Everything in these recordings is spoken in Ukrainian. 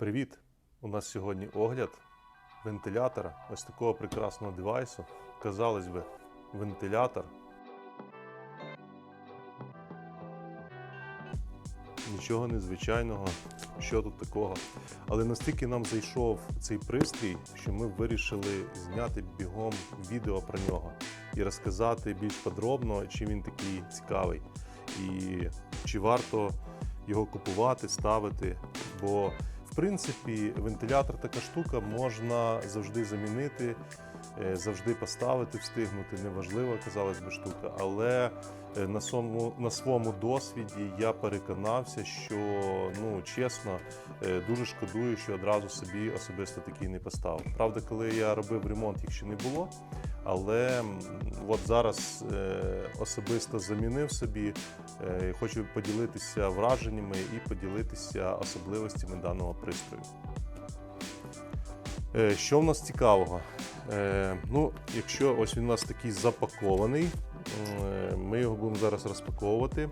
Привіт! У нас сьогодні огляд вентилятора, ось такого прекрасного девайсу. Казалось би, вентилятор. Нічого незвичайного, що тут такого. Але настільки нам зайшов цей пристрій, що ми вирішили зняти бігом відео про нього і розказати більш подробно, чим він такий цікавий. І чи варто його купувати, ставити. Бо в принципі, вентилятор така штука можна завжди замінити, завжди поставити, встигнути. Неважлива, казалось би, штука. Але е, на своєму, на своєму досвіді я переконався, що ну чесно, е, дуже шкодую, що одразу собі особисто такий не поставив. Правда, коли я робив ремонт, їх ще не було. Але от зараз е, особисто замінив собі. Е, Хочу поділитися враженнями і поділитися особливостями даного пристрою. Е, Що в нас цікавого? Е, Ну, якщо ось він у нас такий запакований, е, ми його будемо зараз розпаковувати.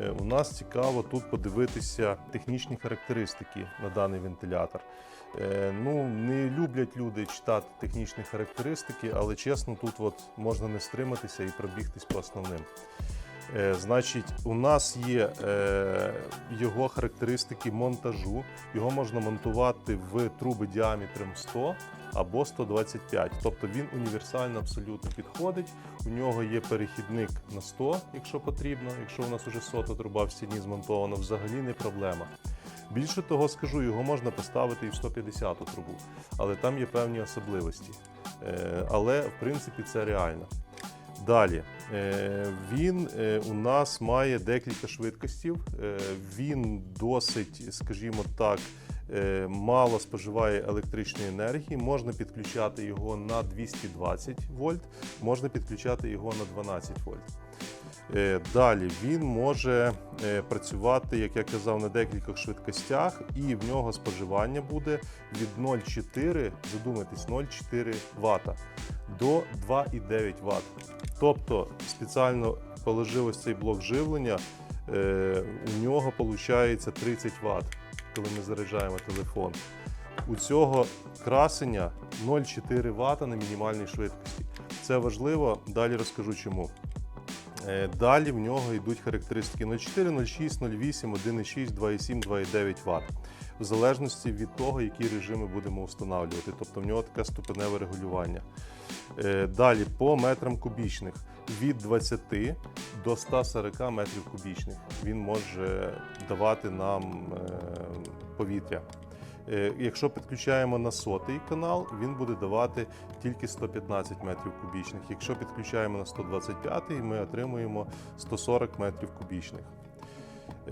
Е, У нас цікаво тут подивитися технічні характеристики на даний вентилятор. Е, Ну, не люблять люди читати технічні характеристики, але чесно, тут от можна не стриматися і пробігтись по основним. Е, Значить, у нас є е, його характеристики монтажу. Його можна монтувати в труби діаметром 100 або 125. Тобто він універсально абсолютно підходить. У нього є перехідник на 100, якщо потрібно. Якщо у нас уже сота труба в стіні змонтована, взагалі не проблема. Більше того скажу, його можна поставити і в 150 трубу, але там є певні особливості. Е, Але в принципі це реально. Далі е, він е, у нас має декілька швидкостів. Е, Він досить, скажімо так, мало споживає електричної енергії. Можна підключати його на 220 вольт, можна підключати його на 12 вольт. Е, Далі він може е, працювати, як я казав, на декількох швидкостях, і в нього споживання буде від 0,4, задумайтесь, 0,4 Вт до 2,9 Вт. Тобто спеціально положив ось цей блок живлення, е, у нього виходить 30 Вт, коли ми заряджаємо телефон. У цього красення 0,4 Вт на мінімальній швидкості. Це важливо, далі розкажу чому. Е, Далі в нього йдуть характеристики 0,4, 0,6, 0,8, 1,6, 2,7, 2,9 Вт. В залежності від того, які режими будемо встановлювати. Тобто в нього таке ступеневе регулювання. Е, Далі по метрам кубічних від 20 до 140 метрів кубічних він може давати нам е, повітря. Е, Якщо підключаємо на сотий канал, він буде давати тільки 115 метрів кубічних. Якщо підключаємо на 125, ми отримуємо 140 метрів кубічних.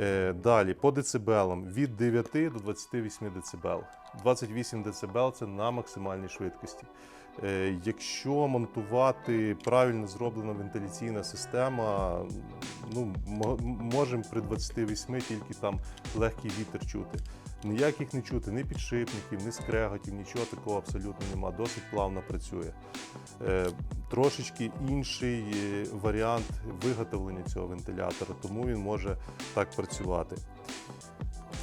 Е, Далі по децибелам від 9 до 28 децибел. 28 децибел це на максимальній швидкості. Е, Якщо монтувати правильно зроблена вентиляційна система, ну, можемо при 28 тільки там легкий вітер чути. Ніяких не чути, ні підшипників, ні скреготів, нічого такого абсолютно нема. Досить плавно працює. Е, Трошечки інший е, варіант виготовлення цього вентилятора, тому він може так працювати.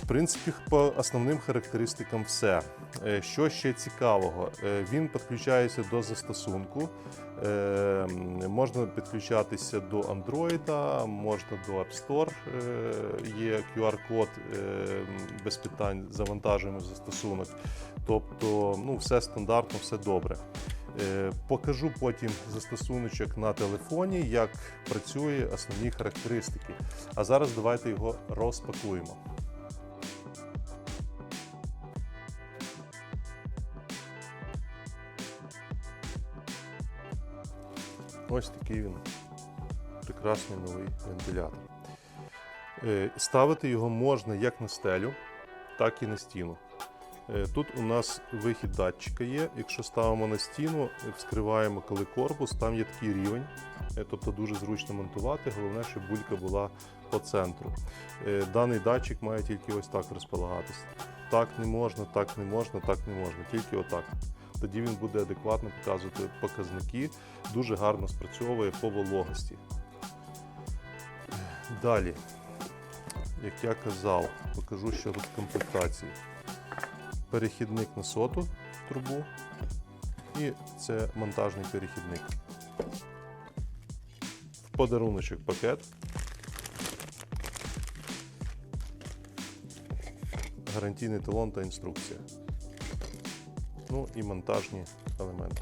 В принципі, по основним характеристикам все. Е, Що ще цікавого? Він підключається до застосунку. Е, м, Можна підключатися до Android, можна до App Store. Е, Є QR-код е, без питань, завантажуємо застосунок. Тобто, ну, все стандартно, все добре. Е, Покажу потім застосуночок на телефоні, як працює основні характеристики. А зараз давайте його розпакуємо. Ось такий він прекрасний новий вентилятор. Е, Ставити його можна як на стелю, так і на стіну. Е, Тут у нас вихід датчика є. Якщо ставимо на стіну, вскриваємо коли корпус, там є такий рівень, е, тобто дуже зручно монтувати. Головне, щоб булька була по центру. Даний датчик має тільки ось так розполагатися. Так не можна, так не можна, так не можна, тільки отак. Тоді він буде адекватно показувати показники, дуже гарно спрацьовує по вологості. Далі, як я казав, покажу, що тут комплектації. перехідник на соту трубу. І це монтажний перехідник. В подаруночок пакет. Гарантійний талон та інструкція. Ну і монтажні елементи.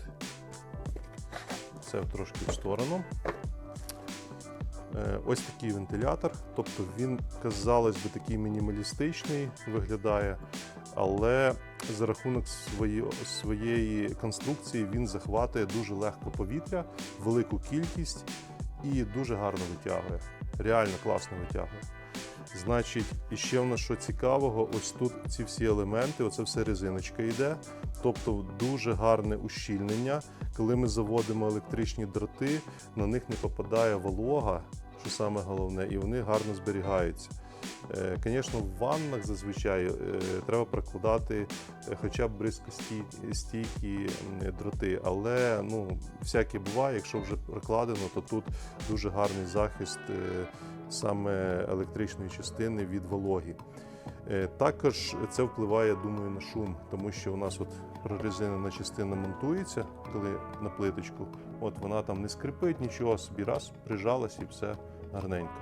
Це трошки в сторону. Е, Ось такий вентилятор. Тобто він, казалось би, такий мінімалістичний виглядає, але за рахунок свої, своєї конструкції він захватує дуже легко повітря, велику кількість і дуже гарно витягує. Реально класно витягує. Значить, і ще в нас що цікавого, ось тут ці всі елементи, оце все резиночка йде. Тобто дуже гарне ущільнення. Коли ми заводимо електричні дроти, на них не попадає волога, що саме головне, і вони гарно зберігаються. Звісно, в ваннах зазвичай е, треба прокладати е, хоча б бризкостійкі дроти, але ну, всяке буває, якщо вже прокладено, то тут дуже гарний захист е, саме електричної частини від вологи. Е, Також це впливає, думаю, на шум, тому що у нас от прорезинена частина монтується, коли на плиточку. От вона там не скрипить, нічого собі раз прижалась і все гарненько.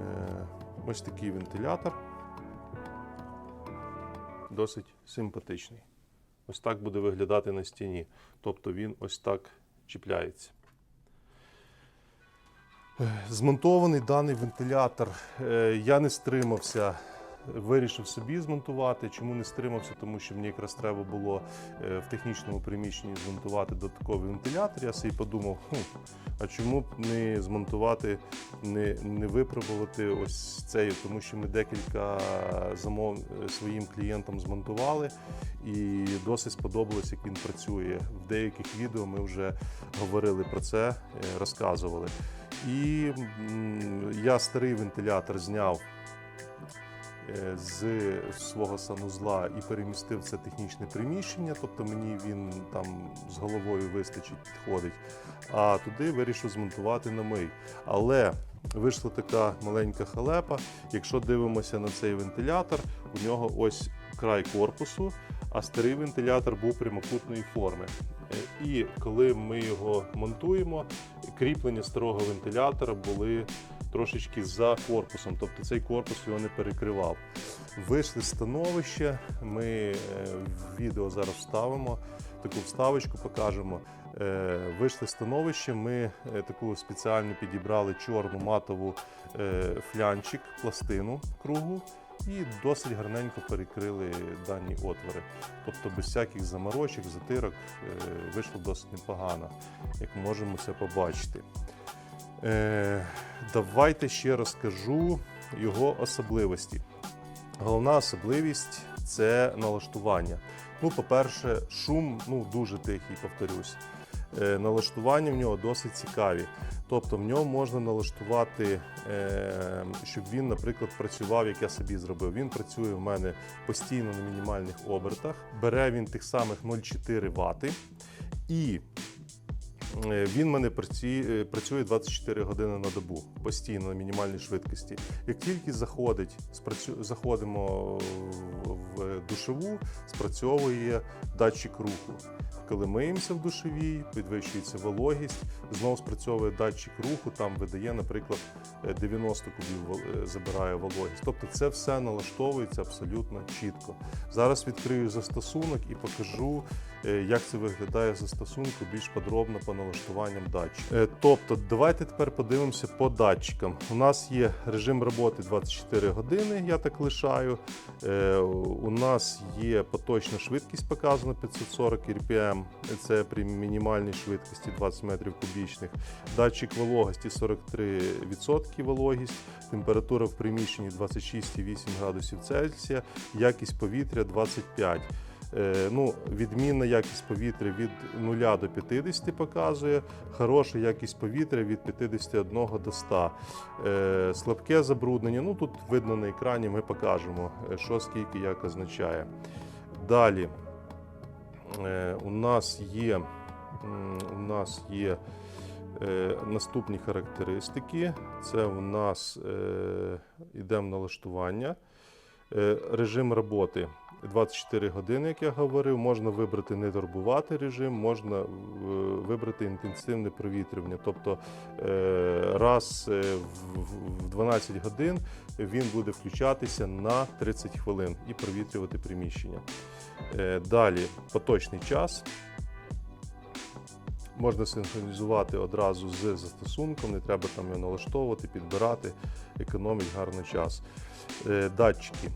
Е, Ось такий вентилятор. Досить симпатичний. Ось так буде виглядати на стіні. Тобто він ось так чіпляється. Змонтований даний вентилятор. Е, Я не стримався, вирішив собі змонтувати. Чому не стримався? Тому що мені якраз треба було е, в технічному приміщенні змонтувати додатковий вентилятор. Я собі подумав, хм, а чому б не змонтувати, не, не випробувати ось цей, тому що ми декілька замов е, своїм клієнтам змонтували і досить сподобалось, як він працює. В деяких відео ми вже говорили про це, розказували. І я старий вентилятор зняв е, з свого санузла і перемістив це технічне приміщення, тобто мені він там з головою вистачить, підходить. А туди вирішив змонтувати намий. Але вийшла така маленька халепа. Якщо дивимося на цей вентилятор, у нього ось край корпусу, а старий вентилятор був прямокутної форми. І коли ми його монтуємо, кріплення старого вентилятора були трошечки за корпусом, тобто цей корпус його не перекривав. Вийшли з становища, ми е, в відео зараз вставимо, таку вставочку покажемо. Е, Вийшли з становища, ми е, таку спеціально підібрали чорну матову флянчик, пластину кругу. І досить гарненько перекрили дані отвори. Тобто без всяких заморочок, затирок е, вийшло досить непогано, як можемо це побачити. Е, Давайте ще розкажу його особливості. Головна особливість це налаштування. Ну, по-перше, шум ну, дуже тихий, повторюсь. Е, Налаштування в нього досить цікаві. Тобто в ньому можна налаштувати, е, щоб він, наприклад, працював, як я собі зробив. Він працює в мене постійно на мінімальних обертах. Бере він тих самих 0,4 Вт. І Е, Він мене працює 24 години на добу, постійно на мінімальній швидкості. Як тільки заходить, заходимо в- в душову, спрацьовує датчик руху. Коли миємося в душовій, підвищується вологість, знову спрацьовує датчик руху, там видає, наприклад, е, 90 кубів е, забирає вологість. Тобто це все налаштовується абсолютно чітко. Зараз відкрию застосунок і покажу, е, як це виглядає застосунку більш подробно по налаштуванням датчиків. Е, Тобто, давайте тепер подивимося по датчикам. У нас є режим роботи 24 години, я так лишаю. Е, У нас є поточна швидкість показана 540 RPM, це при мінімальній швидкості 20 метрів кубічних. Датчик вологості 43% вологість, температура в приміщенні 26,8 градусів Цельсія, якість повітря 25. Е, Ну, відмінна якість повітря від 0 до 50 показує, хороша якість повітря від 51 до 100. Е, Слабке забруднення. Ну тут видно на екрані, ми покажемо, е, що скільки як означає. Далі у нас є, у нас є наступні характеристики. Це у нас е, йдемо налаштування. Режим роботи. 24 години, як я говорив. Можна вибрати не турбувати режим, можна е, вибрати інтенсивне провітрювання. Тобто е, раз е, в- в- в 12 годин він буде включатися на 30 хвилин і провітрювати приміщення. Далі поточний час. Можна синхронізувати одразу з застосунком, не треба там його налаштовувати, підбирати, економить гарно час. Датчики.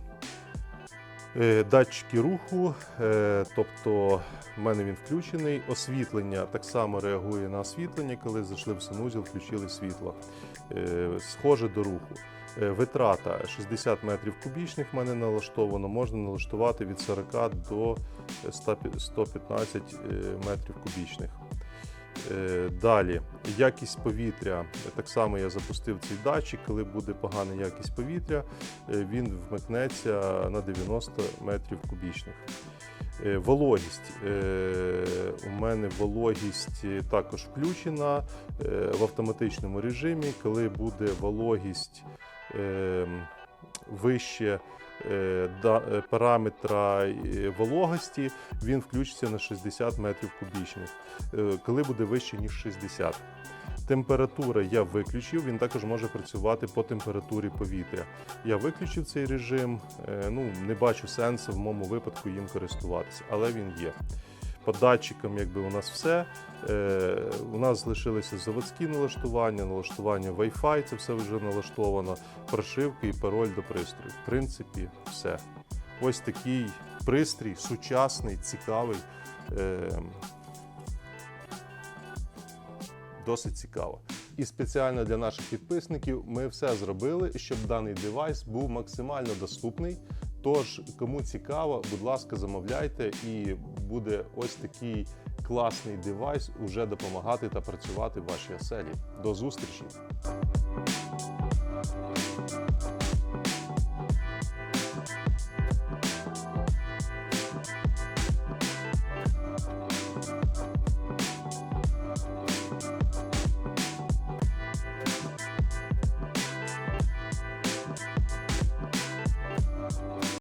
Е, Датчики руху, е, тобто в мене він включений. Освітлення так само реагує на освітлення, коли зайшли в санузел, включили світло. Е, Схоже до руху. Витрата 60 метрів кубічних в мене налаштовано. Можна налаштувати від 40 до 115 е, метрів кубічних. Е, Далі, якість повітря. Так само я запустив цей датчик. Коли буде погана якість повітря, е, він вмикнеться на 90 метрів кубічних. Е, Вологість. У мене вологість також включена в автоматичному режимі. Коли буде вологість е, вище параметра е, вологості, він включиться на 60 метрів кубічних. Е, Коли буде вище, ніж 60. Температура я виключив, він також може працювати по температурі повітря. Я виключив цей режим, е, ну не бачу сенсу в моєму випадку їм користуватися, але він є. По датчикам, якби у нас все. Е, у нас залишилися заводські налаштування, налаштування Wi-Fi, це все вже налаштовано, прошивки і пароль до пристрою. В принципі, все. Ось такий пристрій, сучасний, цікавий. Е, досить цікаво. І спеціально для наших підписників ми все зробили, щоб даний девайс був максимально доступний. Тож, кому цікаво, будь ласка, замовляйте, і буде ось такий класний девайс уже допомагати та працювати в вашій оселі. До зустрічі!